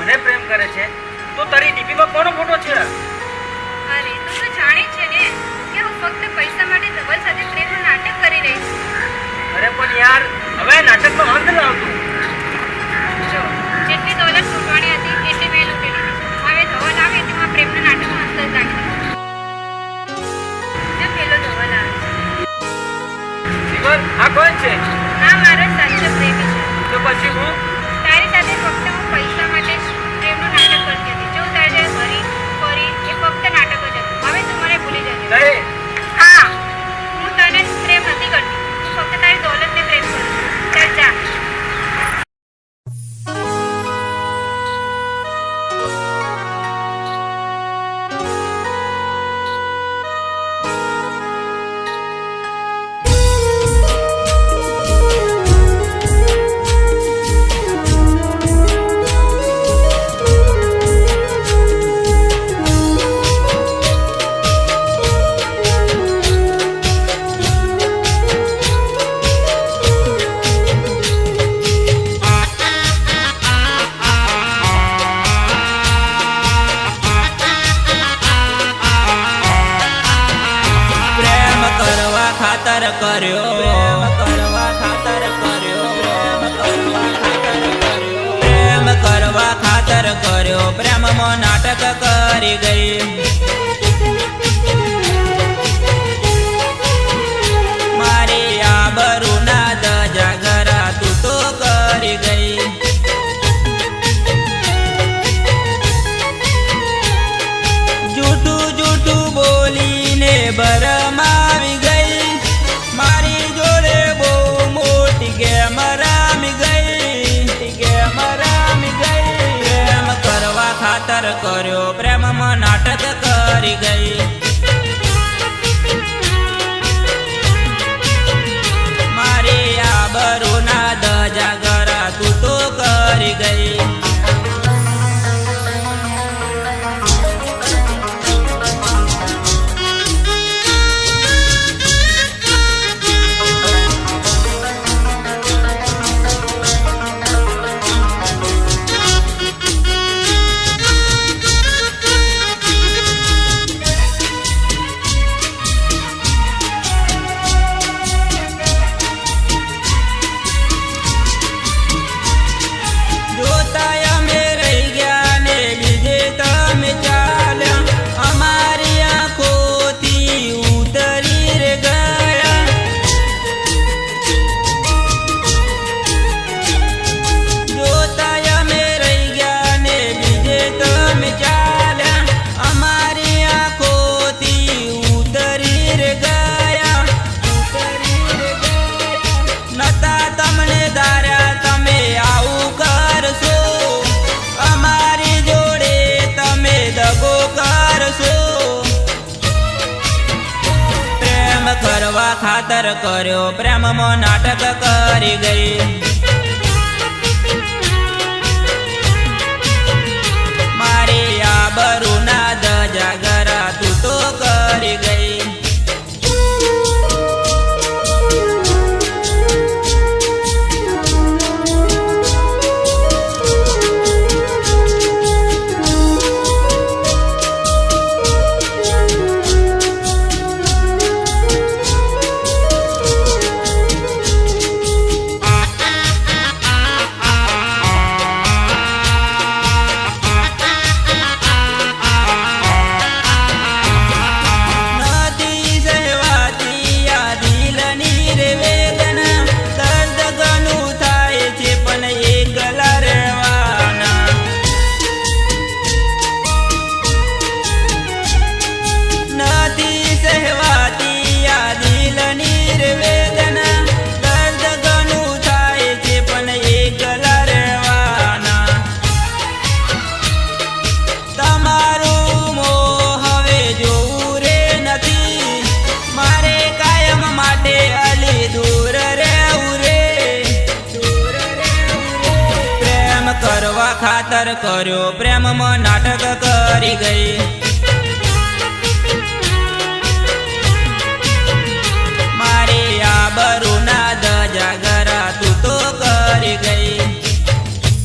મને પ્રેમ કરે છે. તો તારી ડીપીમાં કોનો ફોટો છે? અરે તું તો જાણે છે ને કે હું ફક્ત પૈસા માટે ધવલ સાથે પ્રેમનું નાટક કરી રહી છું. અરે પણ યાર હવે નાટકનો અંત લાવતું જો જેટલી દોલત લૂંટવાની હતી એટલી મેં લૂંટી હવે ધવલ આવે તેમાં પ્રેમના નાટકમાં અંત જ રાખી. પેલો ધવલ આવે? આ કોણ છે? આ મારો સાચો પ્રેમી છે. તો પછી હું? સાથે ફક્ત હું પૈસા માટે પ્રેમનું નાટક કરતી હતી. જો તારે ફરી ફરી, એ ફક્ત નાટક જ હતું. હવે તું મને ભૂલી જજે. ખાતર કર્યો. પ્રેમ કરવા ખાતર કર્યો. પ્રેમ કરવા ખાતર કર્યો. પ્રેમ કરવા ખાતર કર્યો. પ્રેમમાં નાટક કરી ગઈ. ખાતર કર્યો. પ્રેમમાં નાટક કરી ગઈ. ખાતર કર્યો. પ્રેમમાં નાટક કરી ગઈ.